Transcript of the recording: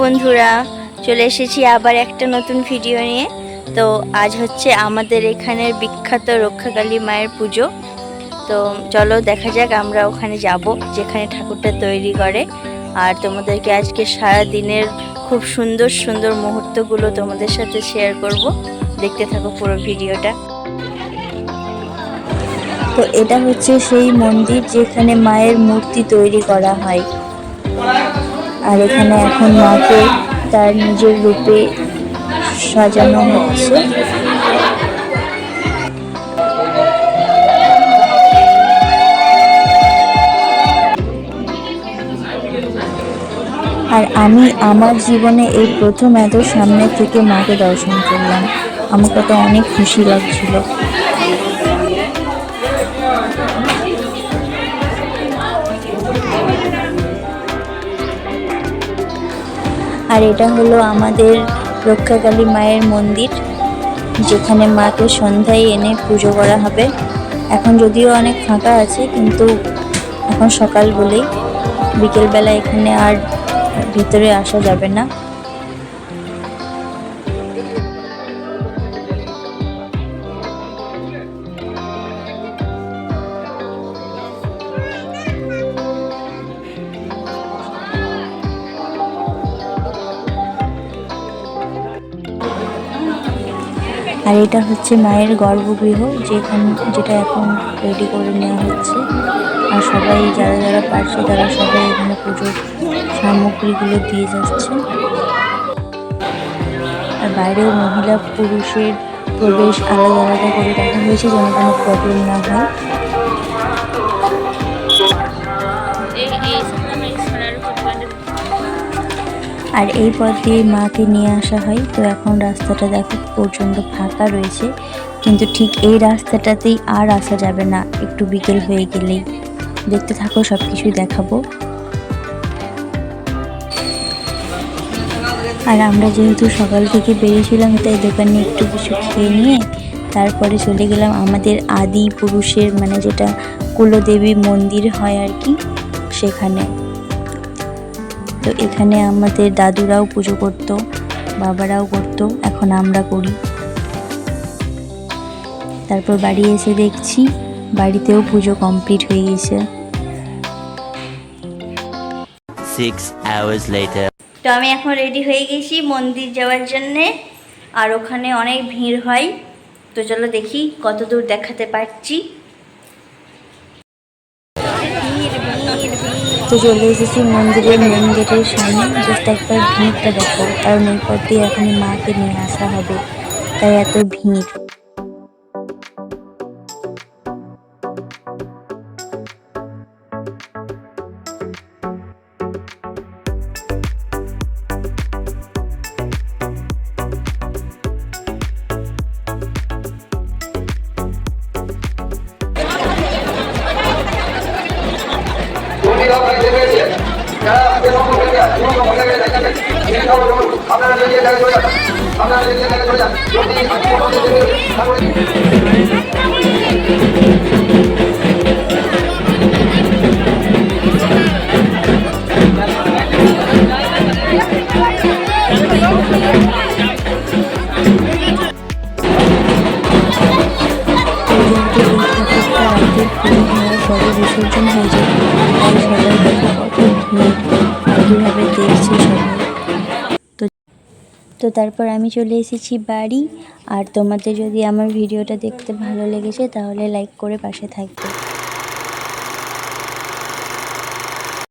বন্ধুরা, চলে এসেছি আবার একটা নতুন ভিডিও নিয়ে। তো আজ হচ্ছে আমাদের এখানের বিখ্যাত রক্ষাকালী মায়ের পুজো। তো চলো দেখা যাক, আমরা ওখানে যাব, যেখানে ঠাকুরটা তৈরি করে। আর তোমাদেরকে আজকে সারা দিনের খুব সুন্দর সুন্দর মুহূর্তগুলো তোমাদের সাথে শেয়ার করব। দেখতে থাকো পুরো ভিডিওটা তো এটা হচ্ছে সেই মন্দির যেখানে মায়ের মূর্তি তৈরি করা হয়। আর এখানে এখন মাকে তার নিজের রূপে সাজানো হচ্ছে। আর আমি আমার জীবনে এই প্রথম এত সামনে থেকে মাকে দর্শন করলাম। আমার তো অনেক খুশি লাগছিল। আর এটা হলো আমাদের রক্ষাকালী মায়ের মন্দির, যেখানে মাকে সন্ধ্যায় এনে পুজো করা হবে। এখন যদিও অনেক ফাঁকা আছে, কিন্তু এখন সকাল বলেই বিকেলবেলা এখানে আর ভিতরে আসা যাবে না। আর এটা হচ্ছে মায়ের গর্ভগৃহ, যেখান, যেটা এখন রেডি করে নেওয়া হচ্ছে। আর সবাই যারা যারা পারছে, তারা সবাই এখানে পুজোর সামগ্রীগুলো দিয়ে যাচ্ছে। আর বাইরেও মহিলা পুরুষের প্রবেশ আলাদা আলাদা করে রাখা হয়েছে, যেন কোনো প্রবলেম না হয়। আর এই পথ দিয়ে মাকে নিয়ে আসা হয়। তো এখন রাস্তাটা দেখো প্রচণ্ড ফাঁকা রয়েছে। কিন্তু ঠিক এই রাস্তাটাতেই আর আসা যাবে না। একটু বিকেল হয়ে গেলেই। দেখতে থাকো সব কিছুই দেখাবো। আর আমরা যেহেতু সকাল থেকে বেরিয়েছিলাম, তাই দোকানে একটু কিছু খেয়ে নিয়ে তারপরে চলে গেলাম আমাদের আদি পুরুষের মানে যেটা কুলদেবী মন্দির হয় আর কি, সেখানে। তো এখানে আমাদের দাদুরাও পুজো করতো বাবারাও করতো এখন আমরা করি। তারপর বাড়ি এসে দেখছি বাড়িতেও পুজো কমপ্লিট হয়ে গেছে। Six hours later. তো আমি এখন রেডি হয়ে গেছি মন্দির যাওয়ার জন্যে আর ওখানে অনেক ভিড় হয়। তো চলো দেখি কত দূর দেখাতে পারছি। তো চলে এসেছি মন্দিরের মেন গেটের সামনে জাস্ট একবার ভিড়টা দেখো কারণ এই দিয়ে এখন মাকে নিয়ে আসা হবে, তাই এত ভিড়। আপনারা যদি জায়গায় চলে যান বিসর্জন হয়ে তারপর আমি চলে এসেছি বাড়ি। আর তোমাদের যদি আমার ভিডিওটা দেখতে ভালো লেগেছে, তাহলে লাইক করে পাশে থাকবে।